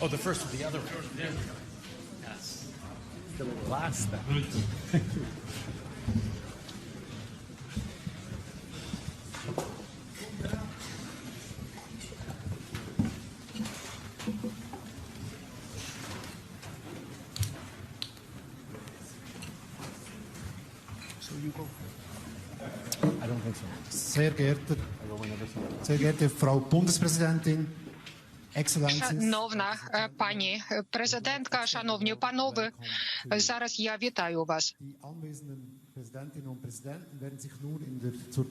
Oh, the first of the other one. Yes. The last thing. Sehr geehrte, sehr geehrte Frau Bundespräsidentin, Шановна е, пані е, президентка, шановні панове, зараз я вітаю вас.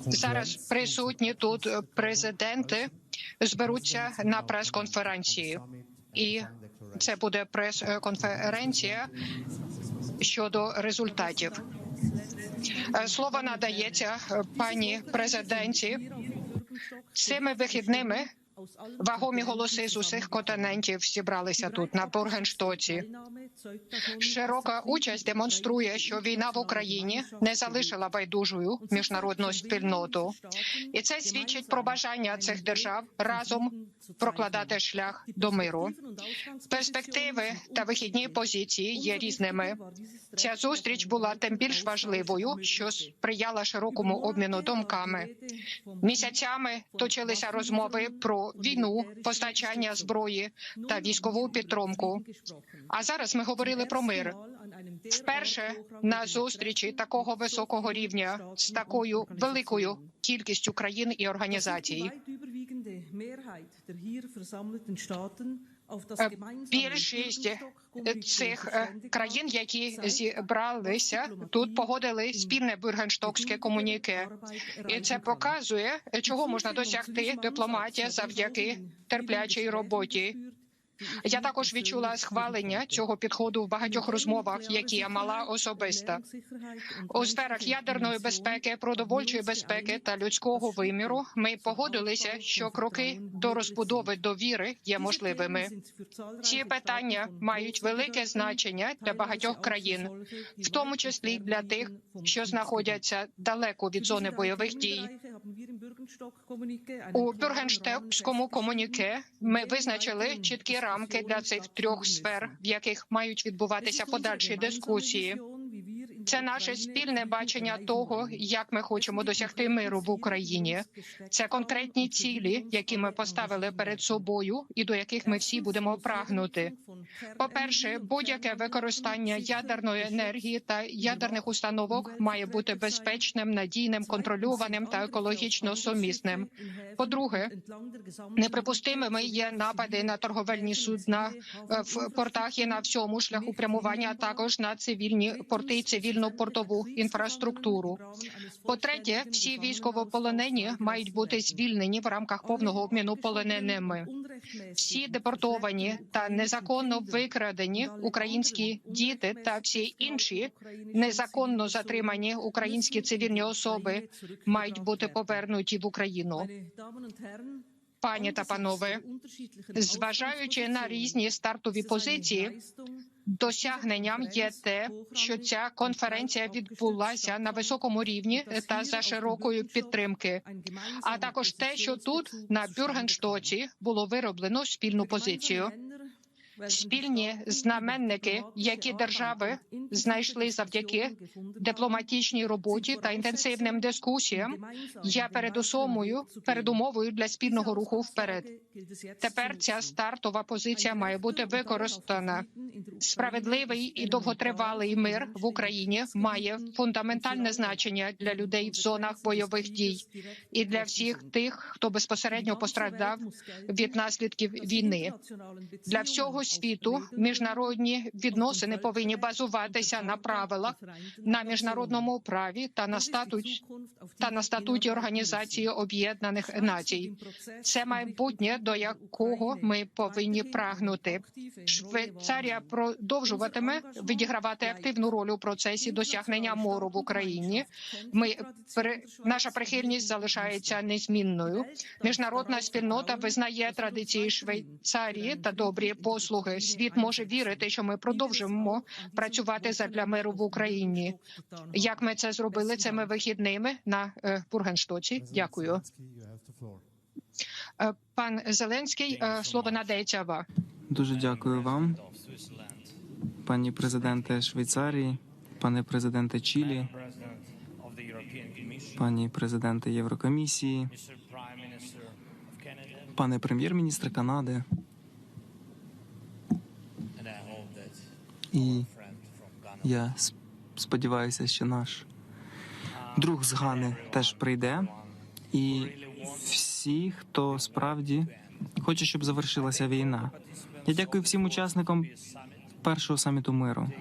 Зараз присутні тут президенти зберуться на прес-конференції, і це буде прес-конференція щодо результатів. Е, Слово надається пані президенті. Цими вихідними вагомі голоси з усіх континентів зібралися тут на Бургенштоці. Широка участь демонструє, що війна в Україні не залишила байдужою міжнародну спільноту, і це свідчить про бажання цих держав разом прокладати шлях до миру. Перспективи та вихідні позиції є різними. Ця зустріч була тим більш важливою, що сприяла широкому обміну думками. Місяцями точилися розмови про війну, постачання зброї та військову підтримку. А зараз ми говорили про мир. Вперше на зустрічі такого високого рівня з такою великою кількістю країн і організацій. Е, Більшість цих е, країн, які зібралися тут, погодили спільне бюргенштокське комуніке, і це показує, чого можна досягти дипломатія завдяки терплячій роботі. Я також відчула схвалення цього підходу в багатьох розмовах, які я мала особисто. у сферах ядерної безпеки, продовольчої безпеки та людського виміру. Ми погодилися, що кроки до розбудови довіри є можливими. Ці питання мають велике значення для багатьох країн, в тому числі для тих, що знаходяться далеко від зони бойових дій. У Бюргенштепському комуніке ми визначили чіткі рамки для цих трьох сфер, в яких мають відбуватися подальші дискусії. Це наше спільне бачення того, як ми хочемо досягти миру в Україні. Це конкретні цілі, які ми поставили перед собою, і до яких ми всі будемо прагнути. По перше, будь-яке використання ядерної енергії та ядерних установок має бути безпечним, надійним, контрольованим та екологічно сумісним. По-друге, неприпустимими є напади на торговельні судна е, в портах і на всьому шляху прямування, а також на цивільні порти і цивільну портову інфраструктуру. По третє, всі військовополонені мають бути звільнені в рамках повного обміну полоненими. Всі депортовані та незаконно викрадені українські діти та всі інші незаконно затримані українські цивільні особи мають бути повернуті в Україну. Пані та панове, зважаючи на різні стартові позиції, досягненням є те, що ця конференція відбулася на високому рівні та за широкою підтримки. А також те, що тут на Бюргенштоці було вироблено спільну позицію. Спільні знаменники, які держави знайшли завдяки дипломатичній роботі та інтенсивним дискусіям, є передусомою передумовою для спільного руху вперед. Тепер ця стартова позиція має бути використана. Справедливий і довготривалий мир в Україні має фундаментальне значення для людей в зонах бойових дій і для всіх тих, хто безпосередньо постраждав від наслідків війни. Для всього світу міжнародні відносини повинні базуватися на правилах, на міжнародному праві та на статуті та на статуті Організації Об'єднаних Націй. Це майбутнє, до якого ми повинні прагнути. Швейцарія продовжуватиме відігравати активну роль у процесі досягнення мору в Україні. Ми при- наша прихильність залишається незмінною. Міжнародна спільнота визнає традиції Швейцарії та добрі послуги. Світ може вірити, що ми продовжимо працювати задля миру в Україні. Як ми це зробили цими вихідними на е, Бургенштоці? Дякую. Е, пан Зеленський. е, Слово надається вам. Дуже дякую вам, пані президенте Швейцарії, пане президенте Чилі, пані президенте Єврокомісії, пане прем'єр-міністр Канади. І я сподіваюся, що наш друг з Гани теж прийде. І всі, хто справді хоче, щоб завершилася війна. Я дякую всім учасникам першого саміту миру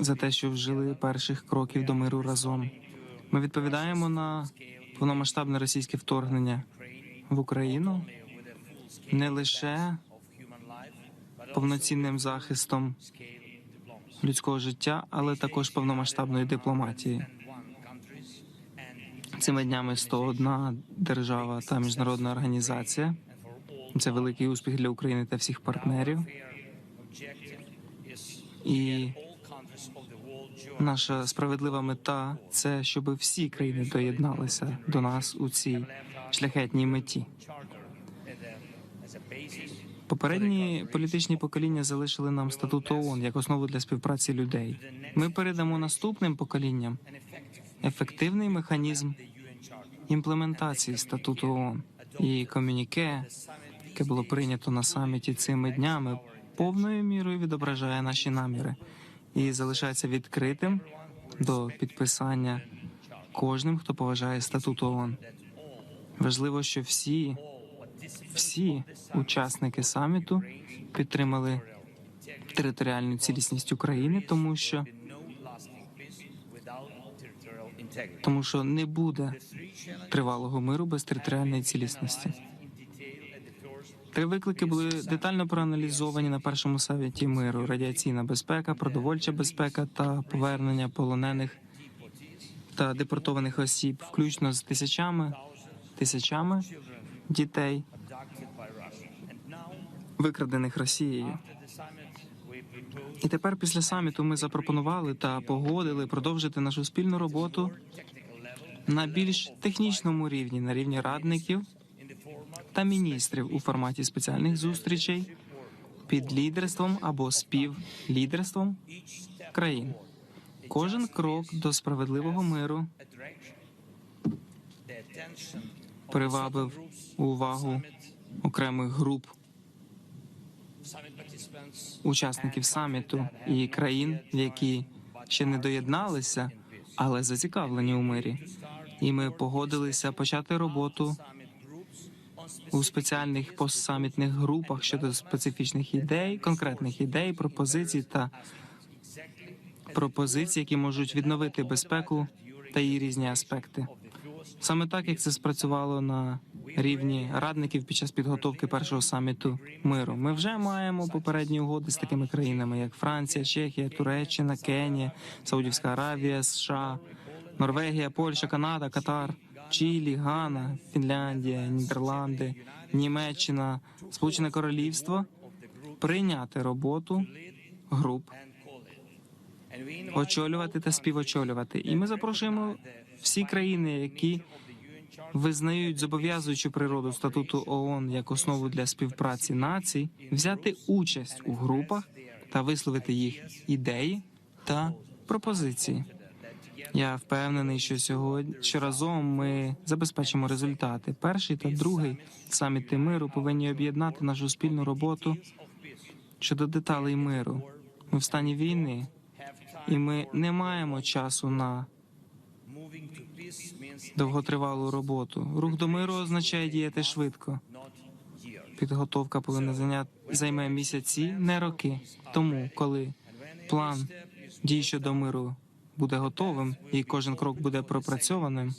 за те, що вжили перших кроків до миру разом. Ми відповідаємо на повномасштабне російське вторгнення в Україну не лише повноцінним захистом людського життя, але також повномасштабної дипломатії. Цими днями 101 держава та міжнародна організація. Це великий успіх для України та всіх партнерів. І наша справедлива мета це щоб всі країни доєдналися до нас у цій шляхетній меті. Попередні політичні покоління залишили нам статут ООН як основу для співпраці людей. Ми передамо наступним поколінням ефективний механізм імплементації статуту ООН і комюніке, яке було прийнято на саміті цими днями, повною мірою відображає наші наміри і залишається відкритим до підписання кожним, хто поважає статут ООН. Важливо, що всі, всі учасники саміту підтримали територіальну цілісність України, тому що тому що не буде тривалого миру без територіальної цілісності. Три виклики були детально проаналізовані на першому саміті миру: радіаційна безпека, продовольча безпека та повернення полонених та депортованих осіб, включно з тисячами тисячами дітей, викрадених Росією. І тепер, після саміту, ми запропонували та погодили продовжити нашу спільну роботу на більш технічному рівні, на рівні радників та міністрів у форматі спеціальних зустрічей під лідерством або співлідерством країн. Кожен крок до справедливого миру привабив увагу окремих груп учасників саміту і країн, які ще не доєдналися, але зацікавлені у мирі. І ми погодилися почати роботу у спеціальних постсамітних групах щодо специфічних ідей, конкретних ідей, пропозицій та пропозицій, які можуть відновити безпеку та її різні аспекти. Саме так, як це спрацювало на рівні радників під час підготовки першого саміту миру. Ми вже маємо попередні угоди з такими країнами, як Франція, Чехія, Туреччина, Кенія, Саудівська Аравія, США, Норвегія, Польща, Канада, Катар, Чилі, Гана, Фінляндія, Нідерланди, Німеччина, Сполучене Королівство прийняти роботу груп, очолювати та співочолювати. І ми запрошуємо всі країни, які визнають зобов'язуючу природу статуту ООН як основу для співпраці націй, взяти участь у групах та висловити їх ідеї та пропозиції. Я впевнений, що сьогодні що разом ми забезпечимо результати. Перший та другий саміти миру повинні об'єднати нашу спільну роботу щодо деталей миру. Ми в стані війни, і ми не маємо часу на довготривалу роботу. Рух до миру означає діяти швидко. Підготовка повинна зайняти займе місяці, не роки. Тому, коли план дій щодо миру буде готовим і кожен крок буде пропрацьованим,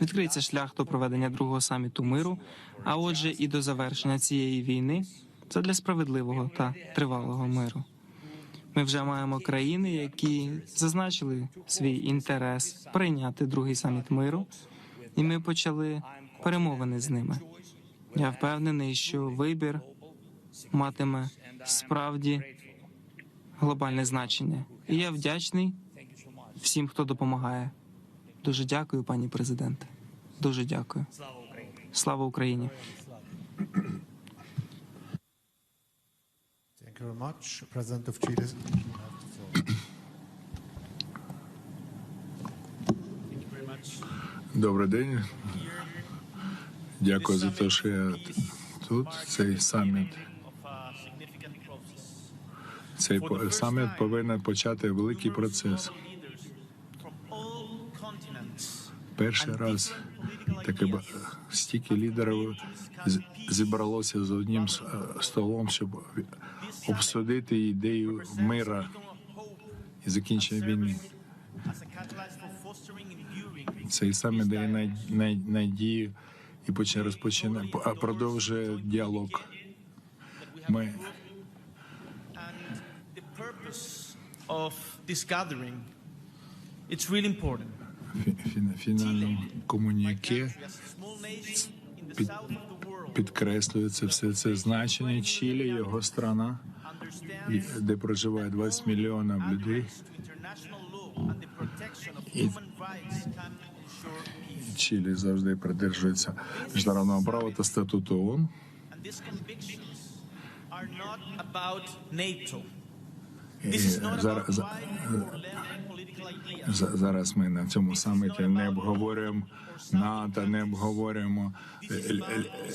відкриється шлях до проведення другого саміту миру, а отже, і до завершення цієї війни задля справедливого та тривалого миру. Ми вже маємо країни, які зазначили свій інтерес прийняти другий саміт миру, і ми почали перемовини з ними. Я впевнений, що вибір матиме справді глобальне значення, і я вдячний всім, хто допомагає. Дуже дякую, пані президенте. Дуже дякую. Слава Україні. You very much. President of Chile. Добрий день. Дякую за те, що я тут. Цей саміт. Цей саміт повинен почати великий процес. Перший раз таке стільки лідерів зібралося за одним е, столом, щоб обсудити ідею мира і закінчення війни. enduring Цей саміт дає надію і почне розпочинає продовжує діалог. Ми фінальному комуніке Під- підкреслюється все це значення Чилі, його страна, і- де проживає 20 мільйонів людей. І-. Чилі завжди придержується міжнародного права та статуту ООН. І зараз, зараз ми на цьому саміті не обговорюємо НАТО, не обговорюємо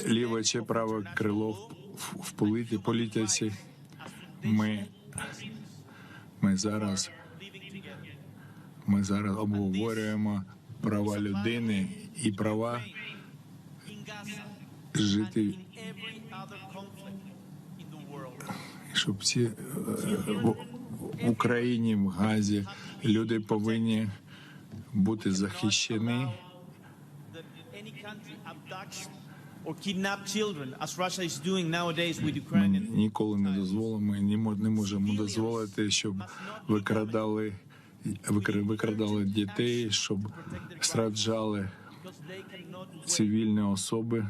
ліве чи праве крило в, політиці. Ми, ми зараз ми зараз обговорюємо права людини і права жити, щоб всі е, в Україні, в Газі люди повинні бути захищені. Ми ніколи не дозволимо, і не мо- не можемо дозволити, щоб викрадали викра- викрадали дітей, щоб wait. цивільні особи.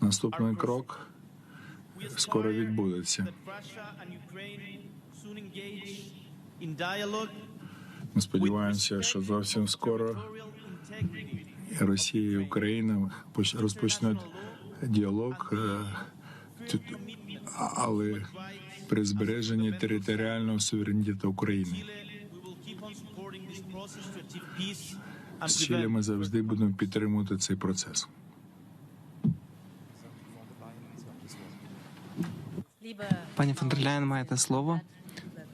Наступний крок скоро відбудеться. Ми сподіваємося, що зовсім скоро Росія і Україна поч- розпочнуть діалог, е, але при збереженні територіального суверенітету України. З Чилі ми завжди будемо підтримувати цей процес. Пані фон дер маєте слово.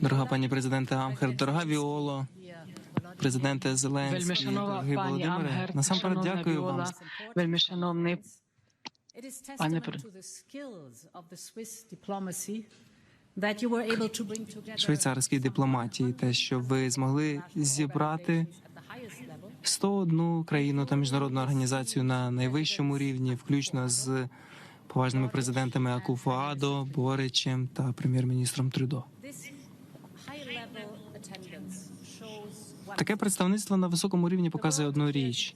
Дорога пані президенте Амхер, дорога Віоло, президенте Зеленський, дорогий Володимире. Насамперед дякую вам. Вельми шановний Пане швейцарській дипломатії, те, що ви змогли зібрати 101 країну та міжнародну організацію на найвищому рівні, включно з поважними президентами Акуфоадо, Боричем та прем'єр-міністром Трюдо. Таке представництво на високому рівні показує одну річ: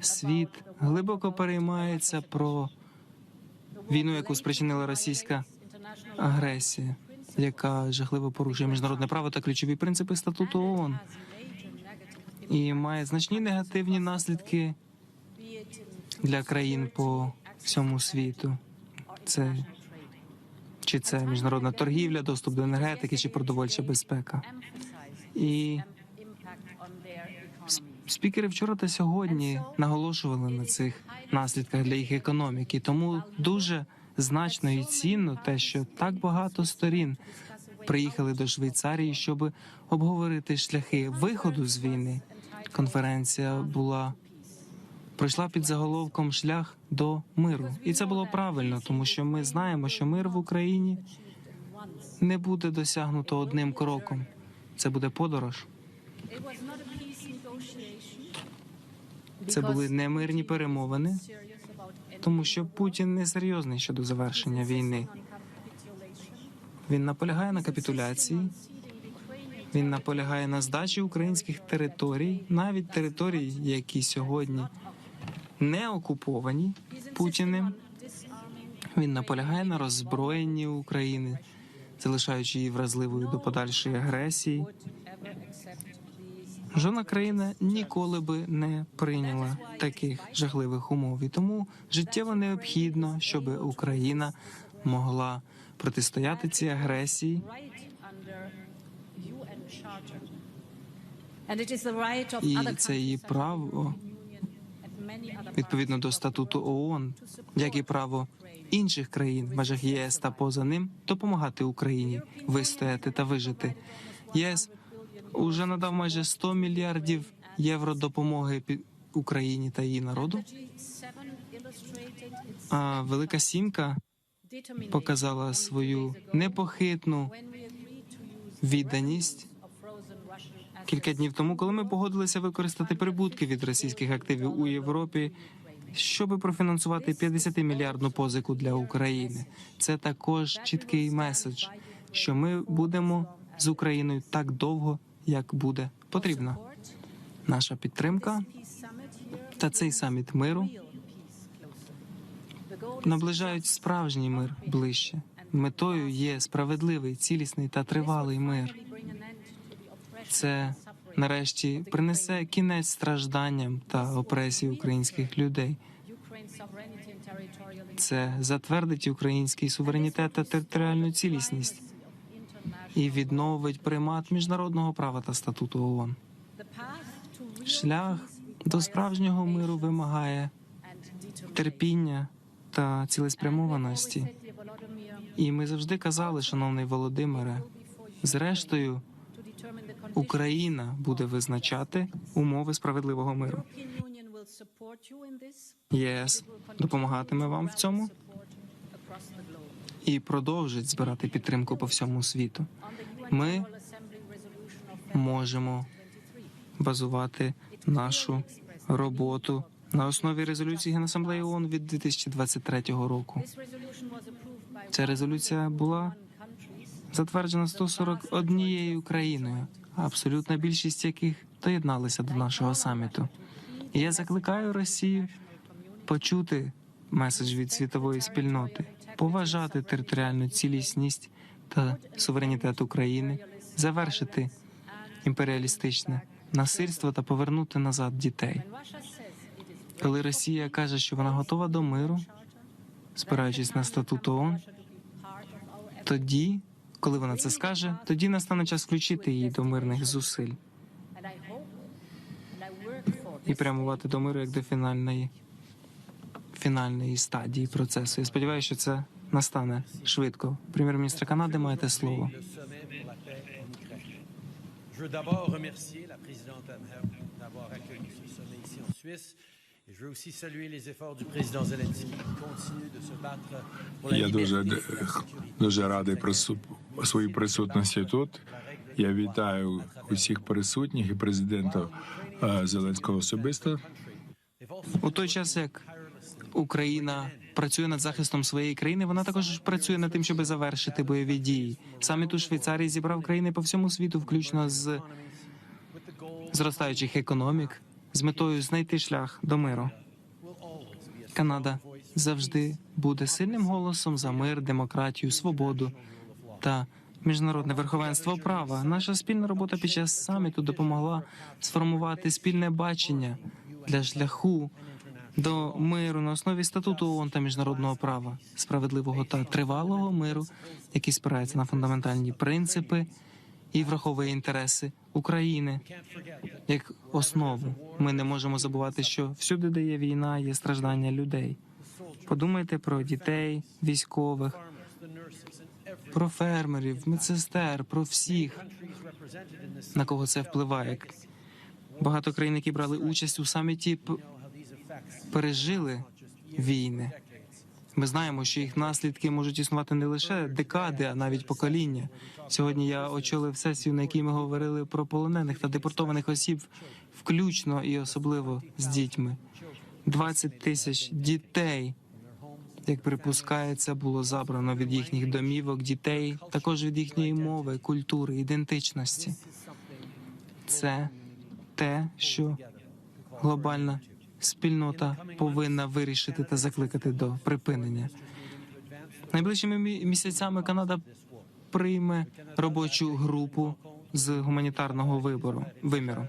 світ глибоко переймається про війну, яку спричинила російська агресія, яка жахливо порушує міжнародне право та ключові принципи статуту ООН і має значні негативні наслідки для країн по всьому світу. Це чи це міжнародна торгівля, доступ до енергетики, чи продовольча безпека. І спікери вчора та сьогодні наголошували на цих наслідках для їх економіки. Тому дуже значно і цінно те, що так багато сторін приїхали до Швейцарії, щоб обговорити шляхи виходу з війни. Конференція була пройшла під заголовком Шлях до миру, і це було правильно, тому що ми знаємо, що мир в Україні не буде досягнуто одним кроком. Це буде подорож. Це були не мирні перемовини, тому що Путін не серйозний щодо завершення війни. Він наполягає на капітуляції. Він наполягає на здачі українських територій, навіть територій, які сьогодні не окуповані Путіним. Він наполягає на роззброєнні України, залишаючи її вразливою до подальшої агресії. Жодна країна ніколи би не прийняла таких жахливих умов. І тому життєво необхідно, щоб Україна могла протистояти цій агресії І це її право відповідно до статуту ООН, як і право інших країн в межах ЄС та поза ним допомагати Україні вистояти та вижити. ЄС уже надав майже 100 мільярдів євро допомоги Україні та її народу. А Велика Сімка показала свою непохитну відданість кілька днів тому, коли ми погодилися використати прибутки від російських активів у Європі, щоб профінансувати 50-мільярдну позику для України. Це також чіткий меседж, що ми будемо з Україною так довго, як буде потрібно. Наша підтримка та цей саміт миру наближають справжній мир ближче. Метою є справедливий, цілісний та тривалий мир. Це нарешті принесе кінець стражданням та опресії українських людей. Це затвердить український суверенітет та територіальну цілісність і відновить примат міжнародного права та статуту ООН. Шлях до справжнього миру вимагає терпіння та цілеспрямованості. І ми завжди казали, шановний Володимире, зрештою, Україна буде визначати умови справедливого миру. ЄС допомагатиме вам в цьому і продовжить збирати підтримку по всьому світу. Ми можемо базувати нашу роботу на основі резолюції Генасамблеї ООН від 2023 року. Ця резолюція була затверджена 141 країною, абсолютна більшість яких доєдналися до нашого саміту. Я закликаю Росію почути меседж від світової спільноти, поважати територіальну цілісність та суверенітет України, завершити імперіалістичне насильство та повернути назад дітей. Коли Росія каже, що вона готова до миру, спираючись на статут ООН, тоді, коли вона це скаже, тоді настане час включити її до мирних зусиль і прямувати до миру як до фінальної фінальної стадії процесу. Я сподіваюся, що це настане швидко. Прем'єр-міністр Канади маєте слово. Je veux d'abord remercier la présidente Anne d'avoir accueilli ce sommet ici en Suisse. Я дуже дуже радий прису- своїй присутності тут. Я вітаю усіх присутніх і президента е, Зеленського особисто. У той час як Україна працює над захистом своєї країни, вона також працює над тим, щоб завершити бойові дії. Саміт у Швейцарії зібрав країни по всьому світу, включно з зростаючих економік, з метою знайти шлях до миру. Канада завжди буде сильним голосом за мир, демократію, свободу та міжнародне верховенство права. Наша спільна робота під час саміту допомогла сформувати спільне бачення для шляху до миру на основі статуту ООН та міжнародного права, справедливого та тривалого миру, який спирається на фундаментальні принципи і враховує інтереси України як основу. Ми не можемо забувати, що всюди, де є війна, є страждання людей. Подумайте про дітей, військових, про фермерів, медсестер, про всіх, на кого це впливає. Багато країн, які брали участь у саміті, пережили війни. Ми знаємо, що їх наслідки можуть існувати не лише декади, а навіть покоління. Сьогодні я очолив сесію, на якій ми говорили про полонених та депортованих осіб, включно і особливо з дітьми. 20 тисяч дітей, як припускається, було забрано від їхніх домівок, дітей, також від їхньої мови, культури, ідентичності. Це те, що глобальна спільнота повинна вирішити та закликати до припинення. Найближчими мі- місяцями Канада прийме робочу групу з гуманітарного вибору виміру.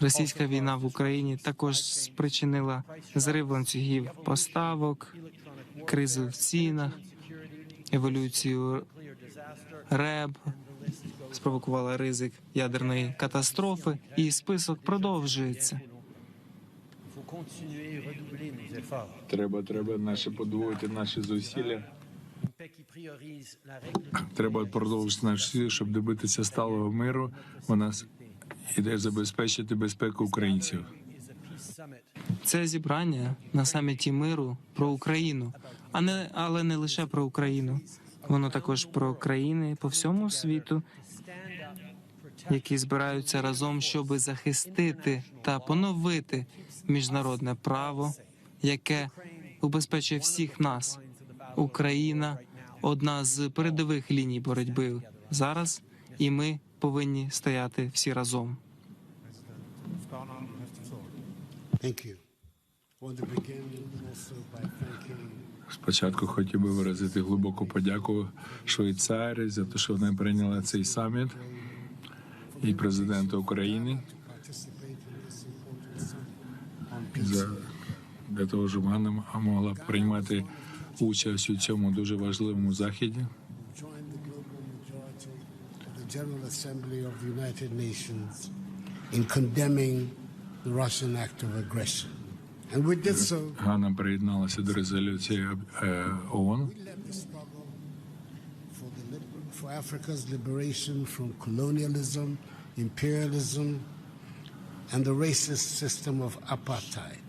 Російська війна в Україні також спричинила зрив ланцюгів поставок, кризу в цінах, еволюцію РЕБ, спровокувала ризик ядерної катастрофи, і список продовжується. Треба, треба наші подвоїти наші зусилля. Треба продовжити наші зусилля, щоб добитися сталого миру. Вона с- іде забезпечити безпеку українців. Це зібрання на саміті миру про Україну, а не але не лише про Україну. Воно також про країни по всьому світу, які збираються разом, щоб захистити та поновити міжнародне право, яке убезпечує всіх нас. Україна одна з передових ліній боротьби зараз, і ми повинні стояти всі разом. Спочатку хотів би виразити глибоку подяку Швейцарії за те, що вони прийняли цей саміт, і президенту України за для того, щоб Ганна могла приймати участь у цьому дуже важливому заході. join the global majority of the General Assembly of the United Nations in condemning the Russian act of aggression. And we did so Ганна приєдналася до резолюції е, ООН. for Africa's liberation from colonialism, imperialism, and the racist system of apartheid.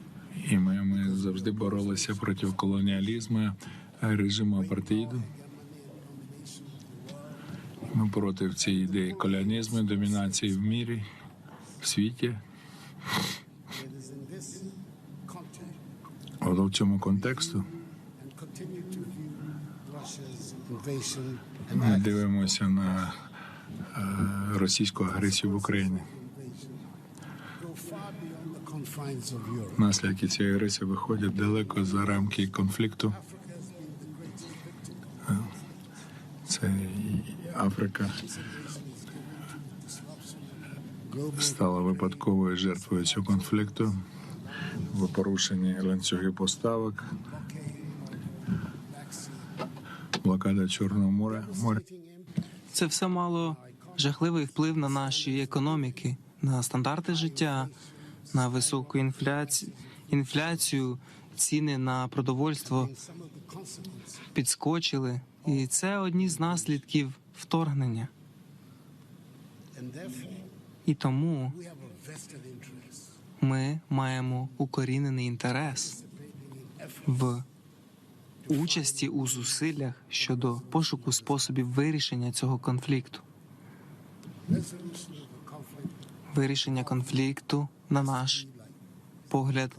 І ми, ми завжди боролися проти колоніалізму, режиму апартеїду. Ми проти цієї ідеї колоніалізму, домінації в мірі, в світі. От в цьому контексту ми дивимося на російську агресію в Україні. Наслідки цієї агресії виходять далеко за рамки конфлікту. Це Африка стала випадковою жертвою цього конфлікту в порушенні ланцюги поставок, блокада Чорного моря. Це все мало жахливий вплив на наші економіки, на стандарти життя, на високу інфляцію, інфляцію ціни на продовольство підскочили. І це одні з наслідків вторгнення. І тому ми маємо укорінений інтерес в участі у зусиллях щодо пошуку способів вирішення цього конфлікту. resolution of the conflict Вирішення конфлікту, на наш погляд,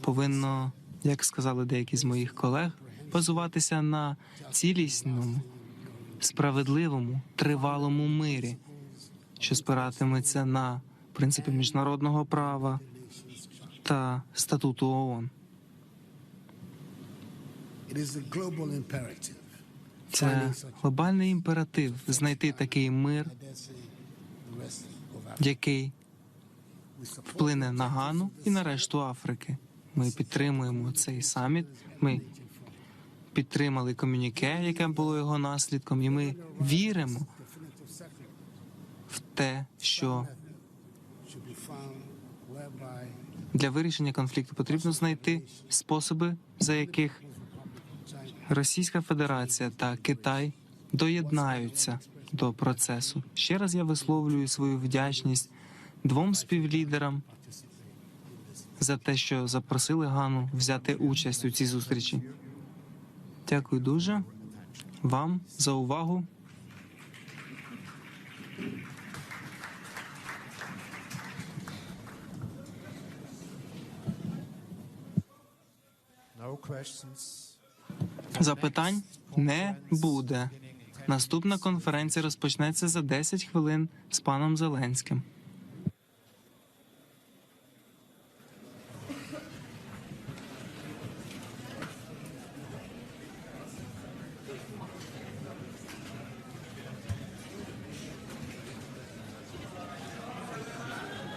повинно, як сказали деякі з моїх колег, базуватися на цілісному, справедливому, тривалому мирі, що спиратиметься на принципи міжнародного права та статуту ООН. Це глобальний імператив знайти такий мир, який вплине на Гану і на решту Африки. Ми підтримуємо цей саміт. Ми підтримали комюніке, яке було його наслідком, і ми віримо в те, що для вирішення конфлікту потрібно знайти способи, за яких Російська Федерація та Китай доєднаються до процесу. Ще раз я висловлюю свою вдячність двом співлідерам за те, що запросили Гану взяти участь у цій зустрічі. Дякую дуже вам за увагу. Запитань не буде. Наступна конференція розпочнеться за 10 хвилин з паном Зеленським.